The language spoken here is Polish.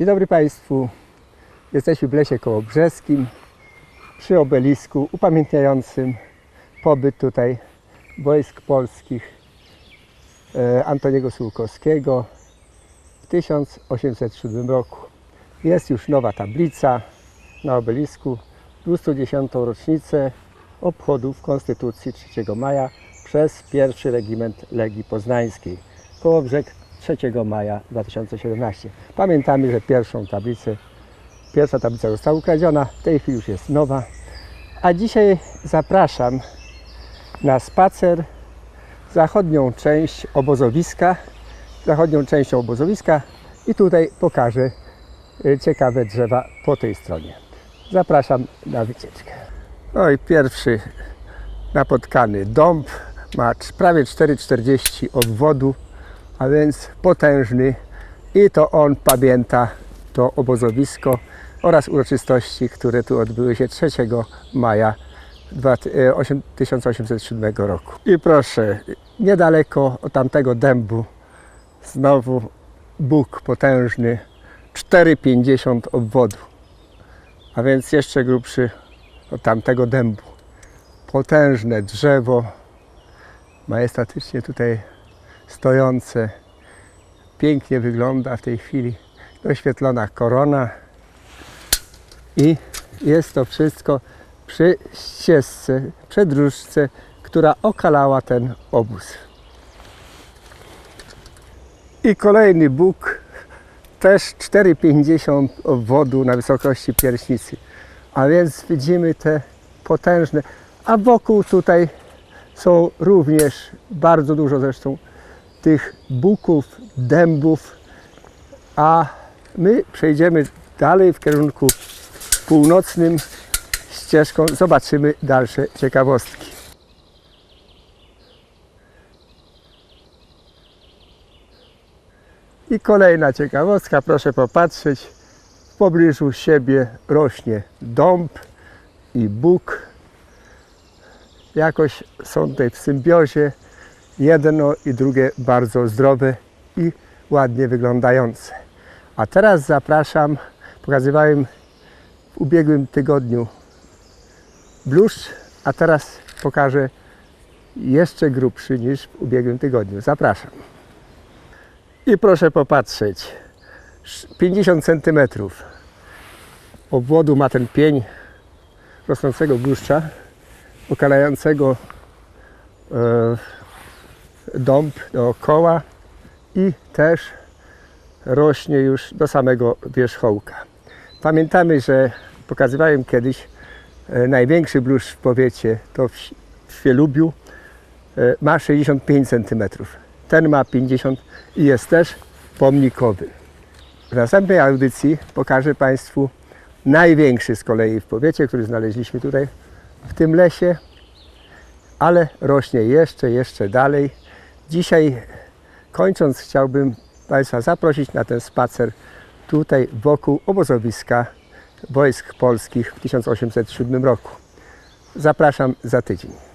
Dzień dobry Państwu. Jesteśmy w Lesie Kołobrzeskim przy obelisku upamiętniającym pobyt tutaj wojsk polskich e, Antoniego Sułkowskiego w 1807 roku. Jest już nowa tablica na obelisku 210. rocznicę obchodów Konstytucji 3 maja przez pierwszy regiment Legii Poznańskiej. Kołobrzeg 3 maja 2017. Pamiętamy, że pierwszą tablicę, pierwsza tablica została ukradziona, w tej chwili już jest nowa. A dzisiaj zapraszam na spacer zachodnią część obozowiska, zachodnią częścią obozowiska i tutaj pokażę y, ciekawe drzewa po tej stronie. Zapraszam na wycieczkę. No i pierwszy napotkany dąb ma prawie 4,40 obwodu, a więc potężny i to on pamięta to obozowisko oraz uroczystości, które tu odbyły się 3 maja dwa- e, osiem- 1807 roku. I proszę, niedaleko od tamtego dębu znowu Bóg potężny, 4,50 obwodu, a więc jeszcze grubszy od tamtego dębu. Potężne drzewo, majestatycznie tutaj stojące. Pięknie wygląda w tej chwili doświetlona korona i jest to wszystko przy ścieżce, przedróżce, która okalała ten obóz. I kolejny Bóg, też 4,50 obwodu na wysokości pierśnicy. A więc widzimy te potężne, a wokół tutaj są również bardzo dużo zresztą tych buków, dębów, a my przejdziemy dalej w kierunku północnym ścieżką, zobaczymy dalsze ciekawostki. I kolejna ciekawostka, proszę popatrzeć. W pobliżu siebie rośnie dąb i bóg. Jakoś są tutaj w symbiozie. Jedno i drugie bardzo zdrowe i ładnie wyglądające. A teraz zapraszam, pokazywałem w ubiegłym tygodniu bluszcz, a teraz pokażę jeszcze grubszy niż w ubiegłym tygodniu. Zapraszam. I proszę popatrzeć, 50 cm obwodu ma ten pień rosnącego bluszcza, okalającego e, dąb dookoła i też rośnie już do samego wierzchołka. Pamiętamy, że pokazywałem kiedyś e, największy bluszcz w powiecie, to w, w Świelubiu, e, ma 65 cm. Ten ma 50 i jest też pomnikowy. W następnej audycji pokażę Państwu największy z kolei w powiecie, który znaleźliśmy tutaj w tym lesie, ale rośnie jeszcze, jeszcze dalej. Dzisiaj kończąc chciałbym Państwa zaprosić na ten spacer tutaj wokół obozowiska wojsk polskich w 1807 roku. Zapraszam za tydzień.